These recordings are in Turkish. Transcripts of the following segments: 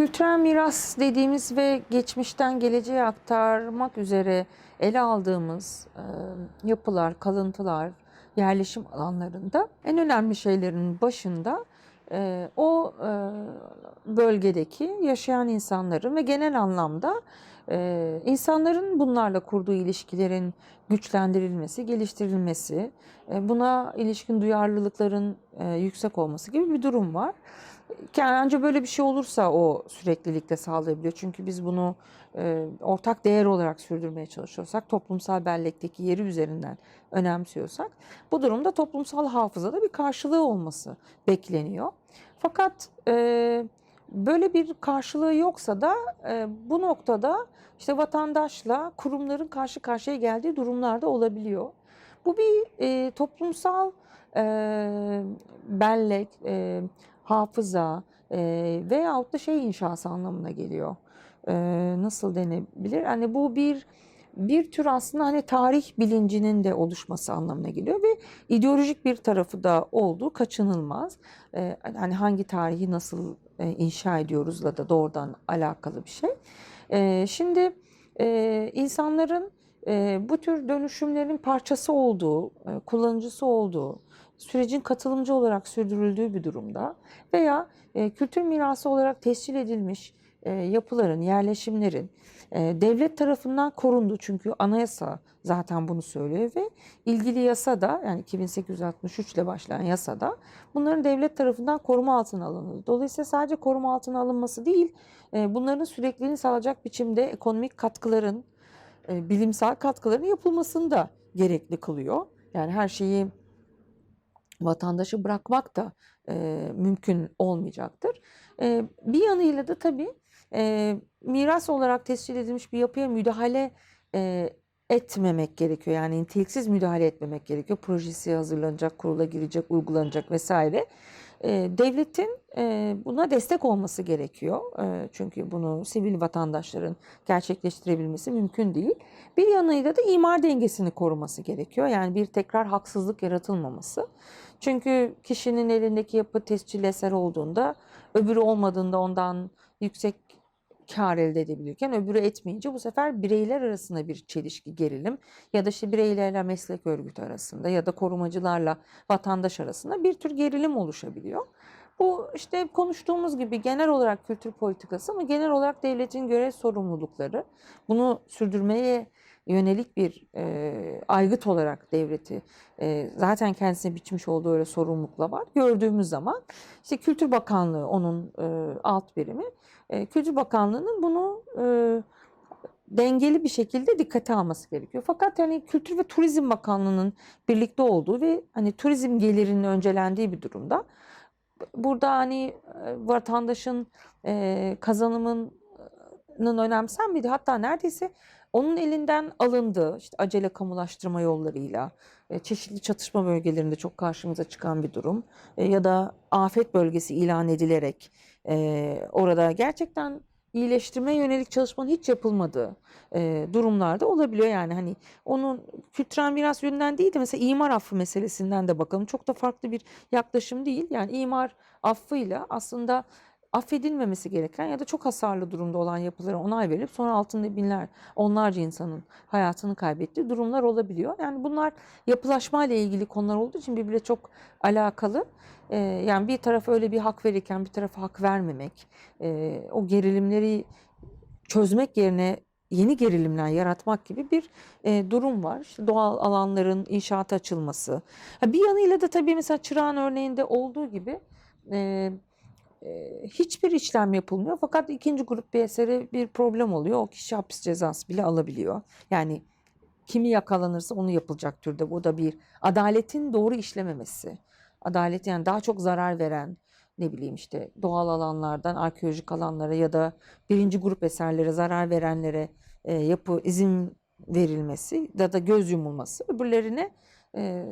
Kültürel miras dediğimiz ve geçmişten geleceğe aktarmak üzere ele aldığımız e, yapılar, kalıntılar, yerleşim alanlarında en önemli şeylerin başında e, o e, bölgedeki yaşayan insanların ve genel anlamda insanların bunlarla kurduğu ilişkilerin güçlendirilmesi, geliştirilmesi, buna ilişkin duyarlılıkların yüksek olması gibi bir durum var. Yani ancak böyle bir şey olursa o süreklilikte sağlayabiliyor. Çünkü biz bunu e, ortak değer olarak sürdürmeye çalışıyorsak, toplumsal bellekteki yeri üzerinden önemsiyorsak, bu durumda toplumsal hafızada bir karşılığı olması bekleniyor. Fakat e, böyle bir karşılığı yoksa da e, bu noktada işte vatandaşla kurumların karşı karşıya geldiği durumlarda olabiliyor. Bu bir e, toplumsal e, bellek, e, hafıza e, veyahut da şey inşası anlamına geliyor. E, nasıl denebilir? Hani bu bir bir tür aslında hani tarih bilincinin de oluşması anlamına geliyor ve ideolojik bir tarafı da olduğu kaçınılmaz. E, hani hangi tarihi nasıl e, inşa ediyoruzla da doğrudan alakalı bir şey. E, şimdi e, insanların e, bu tür dönüşümlerin parçası olduğu, e, kullanıcısı olduğu, sürecin katılımcı olarak sürdürüldüğü bir durumda veya e, kültür mirası olarak tescil edilmiş e, yapıların, yerleşimlerin e, devlet tarafından korundu. Çünkü anayasa zaten bunu söylüyor ve ilgili yasada yani 2863 ile başlayan yasada bunların devlet tarafından koruma altına alındı. Dolayısıyla sadece koruma altına alınması değil, e, bunların sürekliliğini sağlayacak biçimde ekonomik katkıların, e, bilimsel katkıların yapılmasını da gerekli kılıyor. Yani her şeyi vatandaşı bırakmak da e, mümkün olmayacaktır. E, bir yanıyla da tabii e, miras olarak tescil edilmiş bir yapıya müdahale e, etmemek gerekiyor. Yani niteliksiz müdahale etmemek gerekiyor. Projesi hazırlanacak, kurula girecek, uygulanacak vesaire. E, devletin e, buna destek olması gerekiyor. E, çünkü bunu sivil vatandaşların gerçekleştirebilmesi mümkün değil. Bir yanıyla da imar dengesini koruması gerekiyor. Yani bir tekrar haksızlık yaratılmaması. Çünkü kişinin elindeki yapı tescil eser olduğunda öbürü olmadığında ondan yüksek kar elde edebilirken öbürü etmeyince bu sefer bireyler arasında bir çelişki, gerilim ya da işte bireylerle meslek örgütü arasında ya da korumacılarla vatandaş arasında bir tür gerilim oluşabiliyor. Bu işte konuştuğumuz gibi genel olarak kültür politikası ama genel olarak devletin görev sorumlulukları bunu sürdürmeye yönelik bir e, aygıt olarak devleti e, zaten kendisine biçmiş olduğu öyle sorumlulukla var. Gördüğümüz zaman işte Kültür Bakanlığı onun e, alt birimi. E, Kültür Bakanlığı'nın bunu e, dengeli bir şekilde dikkate alması gerekiyor. Fakat hani Kültür ve Turizm Bakanlığı'nın birlikte olduğu ve hani turizm gelirinin öncelendiği bir durumda burada hani vatandaşın e, kazanımının önemsenmediği hatta neredeyse onun elinden alındığı işte acele kamulaştırma yollarıyla e, çeşitli çatışma bölgelerinde çok karşımıza çıkan bir durum E, ya da afet bölgesi ilan edilerek e, orada gerçekten iyileştirmeye yönelik çalışmanın hiç yapılmadığı e, durumlarda olabiliyor. Yani hani onun kültürel miras yönünden değil de mesela imar affı meselesinden de bakalım. Çok da farklı bir yaklaşım değil. Yani imar affıyla aslında affedilmemesi gereken ya da çok hasarlı durumda olan yapılara onay verilip sonra altında binler, onlarca insanın hayatını kaybettiği durumlar olabiliyor. Yani bunlar yapılaşma ile ilgili konular olduğu için birbirine çok alakalı. Ee, yani bir tarafa öyle bir hak verirken bir tarafa hak vermemek, e, o gerilimleri çözmek yerine yeni gerilimler yaratmak gibi bir e, durum var. İşte doğal alanların inşaat açılması. Ha, bir yanıyla da tabii mesela Çırağan örneğinde olduğu gibi e, hiçbir işlem yapılmıyor. Fakat ikinci grup bir esere bir problem oluyor. O kişi hapis cezası bile alabiliyor. Yani kimi yakalanırsa onu yapılacak türde. Bu da bir adaletin doğru işlememesi. Adalet yani daha çok zarar veren ne bileyim işte doğal alanlardan arkeolojik alanlara ya da birinci grup eserlere zarar verenlere e, yapı izin verilmesi ya da göz yumulması öbürlerine e,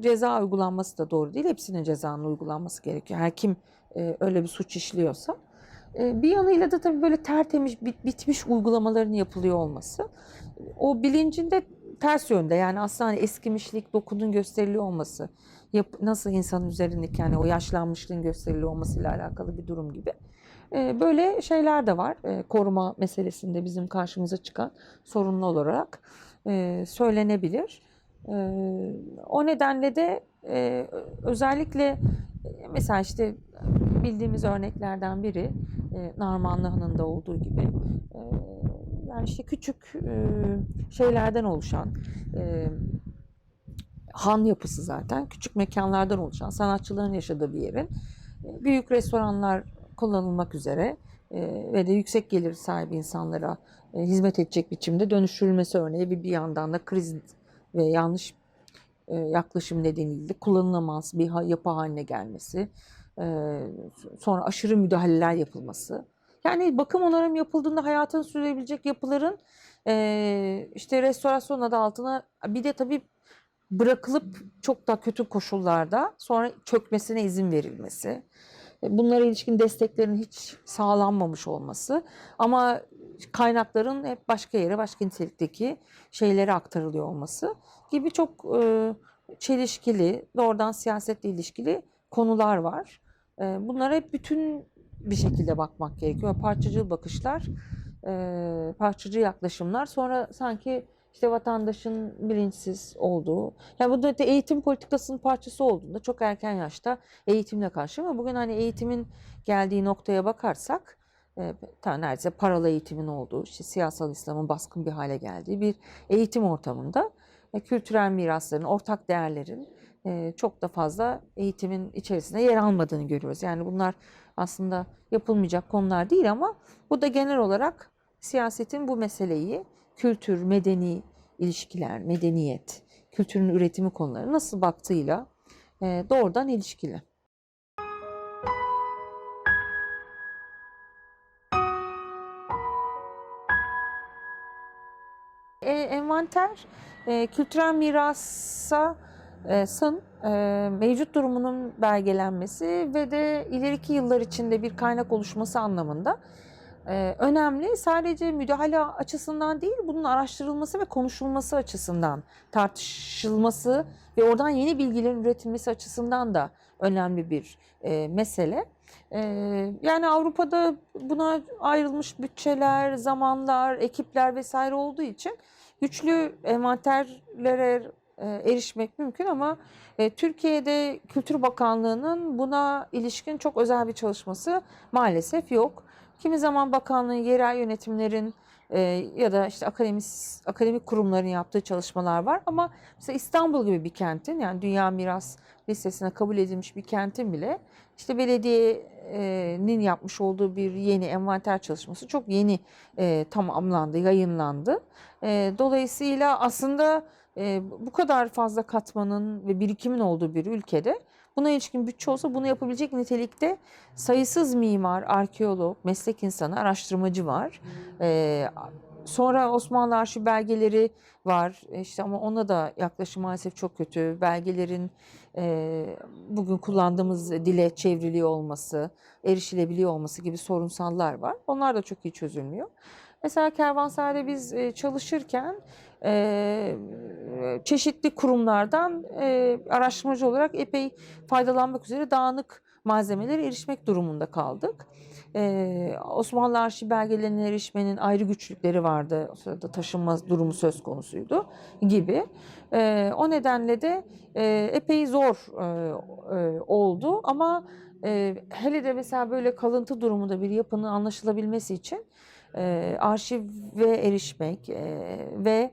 ceza uygulanması da doğru değil. Hepsine cezanın uygulanması gerekiyor. Her kim e, öyle bir suç işliyorsa. E, bir yanıyla da tabii böyle tertemiz bit, bitmiş uygulamaların yapılıyor olması. O bilincinde ters yönde yani aslında hani eskimişlik, dokunun gösteriliyor olması, yap, nasıl insanın üzerindeki yani o yaşlanmışlığın gösteriliyor olmasıyla alakalı bir durum gibi. E, böyle şeyler de var e, koruma meselesinde bizim karşımıza çıkan sorunlu olarak e, söylenebilir. O nedenle de özellikle mesela işte bildiğimiz örneklerden biri Narmanlı Hanı'nda olduğu gibi yani işte küçük şeylerden oluşan han yapısı zaten küçük mekanlardan oluşan sanatçıların yaşadığı bir yerin büyük restoranlar kullanılmak üzere ve de yüksek gelir sahibi insanlara hizmet edecek biçimde dönüştürülmesi örneği bir bir yandan da kriz ve yanlış e, yaklaşım nedeniyle de kullanılamaz bir yapı haline gelmesi, e, sonra aşırı müdahaleler yapılması. Yani bakım onarım yapıldığında hayatını sürebilecek yapıların e, işte restorasyon adı altına bir de tabii bırakılıp çok da kötü koşullarda sonra çökmesine izin verilmesi. Bunlara ilişkin desteklerin hiç sağlanmamış olması ama kaynakların hep başka yere, başka nitelikteki şeylere aktarılıyor olması gibi çok e, çelişkili, doğrudan siyasetle ilişkili konular var. E, bunlara hep bütün bir şekilde bakmak gerekiyor. Parçacı bakışlar, e, parçacı yaklaşımlar sonra sanki işte vatandaşın bilinçsiz olduğu, yani bu da eğitim politikasının parçası olduğunda çok erken yaşta eğitimle karşı ama bugün hani eğitimin geldiği noktaya bakarsak e, neredeyse paralı eğitimin olduğu, işte siyasal İslam'ın baskın bir hale geldiği bir eğitim ortamında e, kültürel mirasların, ortak değerlerin e, çok da fazla eğitimin içerisinde yer almadığını görüyoruz. Yani bunlar aslında yapılmayacak konular değil ama bu da genel olarak siyasetin bu meseleyi kültür, medeni ilişkiler, medeniyet, kültürün üretimi konuları nasıl baktığıyla e, doğrudan ilişkili. Envanter e, kültürel mirasa e, e, mevcut durumunun belgelenmesi ve de ileriki yıllar içinde bir kaynak oluşması anlamında e, önemli. Sadece müdahale açısından değil, bunun araştırılması ve konuşulması açısından tartışılması ve oradan yeni bilgilerin üretilmesi açısından da önemli bir e, mesele. E, yani Avrupa'da buna ayrılmış bütçeler, zamanlar, ekipler vesaire olduğu için güçlü envanterlere e, erişmek mümkün ama e, Türkiye'de Kültür Bakanlığı'nın buna ilişkin çok özel bir çalışması maalesef yok. Kimi zaman bakanlığın yerel yönetimlerin e, ya da işte akademik akademik kurumların yaptığı çalışmalar var ama mesela İstanbul gibi bir kentin yani Dünya Miras Listesi'ne kabul edilmiş bir kentin bile işte belediyenin yapmış olduğu bir yeni envanter çalışması çok yeni e, tamamlandı, yayınlandı. E, dolayısıyla aslında e, bu kadar fazla katmanın ve birikimin olduğu bir ülkede buna ilişkin bütçe olsa bunu yapabilecek nitelikte sayısız mimar, arkeolog, meslek insanı, araştırmacı var. E, sonra Osmanlı arşiv belgeleri var E, işte ama ona da yaklaşım maalesef çok kötü. Belgelerin e, bugün kullandığımız dile çevriliyor olması, erişilebiliyor olması gibi sorunsallar var. Onlar da çok iyi çözülmüyor. Mesela Kervansaray'da biz e, çalışırken e, çeşitli kurumlardan e, araştırmacı olarak epey faydalanmak üzere dağınık malzemelere erişmek durumunda kaldık. Osmanlı arşiv belgelerine erişmenin ayrı güçlükleri vardı. O sırada taşınma durumu söz konusuydu gibi. O nedenle de epey zor oldu ama hele de mesela böyle kalıntı durumunda bir yapının anlaşılabilmesi için e, arşive erişmek e, ve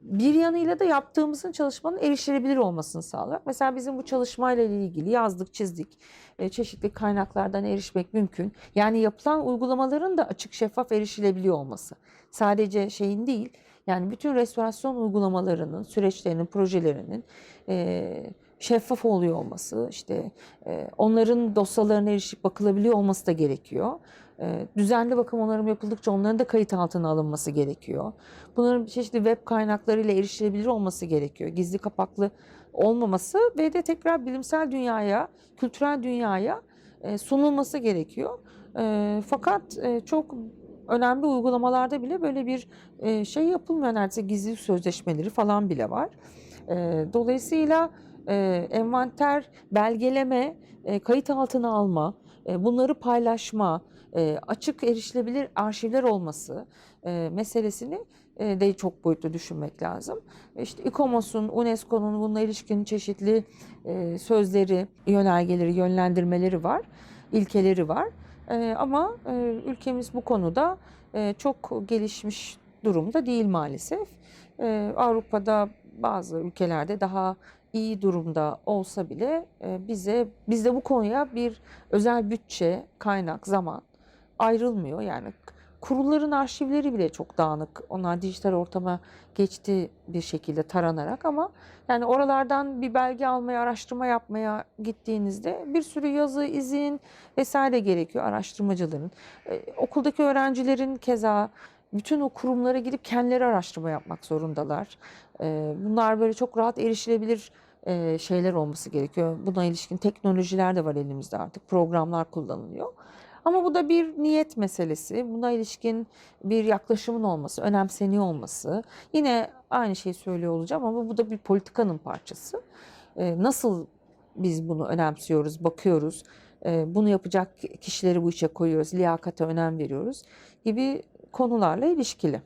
bir yanıyla da yaptığımızın çalışmanın erişilebilir olmasını sağlamak. Mesela bizim bu çalışmayla ilgili yazdık, çizdik. Çeşitli kaynaklardan erişmek mümkün. Yani yapılan uygulamaların da açık, şeffaf erişilebiliyor olması. Sadece şeyin değil, yani bütün restorasyon uygulamalarının, süreçlerinin, projelerinin şeffaf oluyor olması, işte onların dosyalarına erişip bakılabiliyor olması da gerekiyor. E, düzenli bakım onarım yapıldıkça onların da kayıt altına alınması gerekiyor. Bunların çeşitli web kaynaklarıyla erişilebilir olması gerekiyor. Gizli kapaklı olmaması ve de tekrar bilimsel dünyaya, kültürel dünyaya e, sunulması gerekiyor. E, fakat e, çok önemli uygulamalarda bile böyle bir e, şey yapılmıyor. Neredeyse gizli sözleşmeleri falan bile var. E, dolayısıyla envanter, belgeleme, kayıt altına alma, bunları paylaşma, e, açık erişilebilir arşivler olması e, meselesini e, de çok boyutlu düşünmek lazım. İşte İKOMOS'un, UNESCO'nun bununla ilişkin çeşitli sözleri, yönergeleri, yönlendirmeleri var, ilkeleri var. Ama ülkemiz bu konuda çok gelişmiş durumda değil maalesef. Avrupa'da bazı ülkelerde daha iyi durumda olsa bile bize bizde bu konuya bir özel bütçe, kaynak, zaman ayrılmıyor. Yani kurulların arşivleri bile çok dağınık. Onlar dijital ortama geçti bir şekilde taranarak ama yani oralardan bir belge almaya, araştırma yapmaya gittiğinizde bir sürü yazı, izin vesaire gerekiyor araştırmacıların. Ee, okuldaki öğrencilerin keza bütün o kurumlara gidip kendileri araştırma yapmak zorundalar. Ee, bunlar böyle çok rahat erişilebilir e, şeyler olması gerekiyor. Buna ilişkin teknolojiler de var elimizde artık. Programlar kullanılıyor. Ama bu da bir niyet meselesi. Buna ilişkin bir yaklaşımın olması, önemseniyor olması. Yine aynı şeyi söylüyor olacağım ama bu da bir politikanın parçası. Ee, nasıl biz bunu önemsiyoruz, bakıyoruz, e, bunu yapacak kişileri bu işe koyuyoruz, liyakate önem veriyoruz gibi konularla ilişkili.